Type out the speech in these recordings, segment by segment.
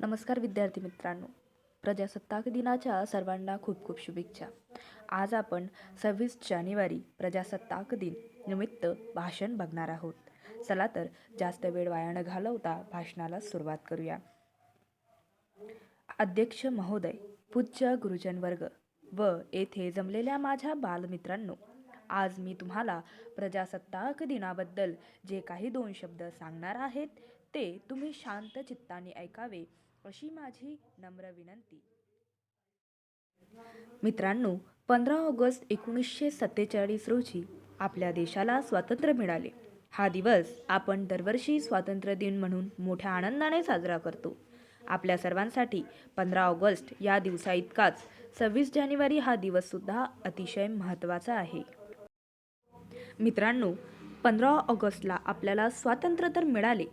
नमस्कार विद्यार्थी मित्रांनो. प्रजासत्ताक दिनाच्या सर्वांना खूप खूप शुभेच्छा. आज आपण सव्वीस जानेवारी प्रजासत्ताक दिन निमित्त भाषण बघणार आहोत. चला तर जास्त वेळ वाया न घालवता भाषणाला सुरुवात करूया. अध्यक्ष महोदय पूज्य गुरुजन वर्ग व येथे जमलेल्या माझ्या बालमित्रांनो आज मी तुम्हाला प्रजासत्ताक दिनाबद्दल जे काही दोन शब्द सांगणार आहेत ते तुम्ही शांत चित्ताने ऐकावे अशी माझी नम्र विनंती. मित्रांनो पंधरा ऑगस्ट एकोणीसशे सत्तेचाळीस रोजी आपल्या देशाला स्वातंत्र्य मिळाले. हा दिवस आपण दरवर्षी स्वातंत्र्य दिन म्हणून मोठ्या आनंदाने साजरा करतो. आपल्या सर्वांसाठी पंधरा ऑगस्ट या दिवसा इतकाच. सव्वीस जानेवारी हा दिवससुद्धा अतिशय महत्त्वाचा आहे. मित्रांनो पंधरा ऑगस्टला आपल्याला स्वातंत्र्य तर मिळाले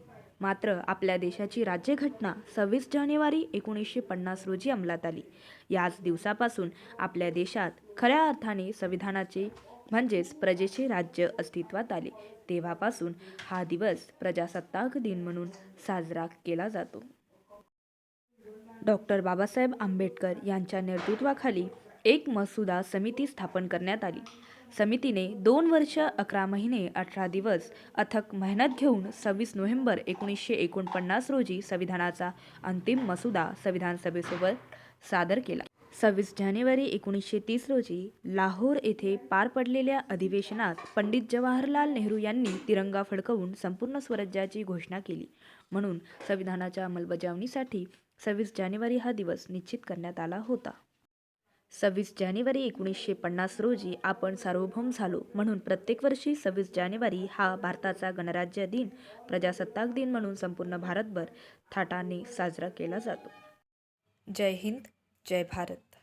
मात्र आपल्या देशाची राज्यघटना सव्वीस जानेवारी एकोणीसशे पन्नास रोजी अंमलात आली. याच दिवसापासून आपल्या देशात खऱ्या अर्थाने संविधानाचे म्हणजेच प्रजेचे राज्य अस्तित्वात आले. तेव्हापासून हा दिवस प्रजासत्ताक दिन म्हणून साजरा केला जातो. डॉक्टर बाबासाहेब आंबेडकर यांच्या नेतृत्वाखाली एक मसुदा समिती स्थापन करण्यात आली. समितीने दोन वर्ष अकरा महिने अठरा दिवस अथक मेहनत घेऊन सव्वीस नोव्हेंबर एकोणीसशे एकोणपन्नास रोजी संविधानाचा अंतिम मसुदा संविधान सभेसोबत सादर केला. सव्वीस जानेवारी एकोणीसशे तीस रोजी लाहोर येथे पार पडलेल्या अधिवेशनात पंडित जवाहरलाल नेहरू यांनी तिरंगा फडकवून संपूर्ण स्वराज्याची घोषणा केली. म्हणून संविधानाच्या अंमलबजावणीसाठी सव्वीस जानेवारी हा दिवस निश्चित करण्यात आला होता. सव्वीस जानेवारी एकोणीसशे पन्नास रोजी आपण सार्वभौम झालो म्हणून प्रत्येक वर्षी सव्वीस जानेवारी हा भारताचा गणराज्य दिन प्रजासत्ताक दिन म्हणून संपूर्ण भारतभर थाटाने साजरा केला जातो. जय हिंद जय भारत.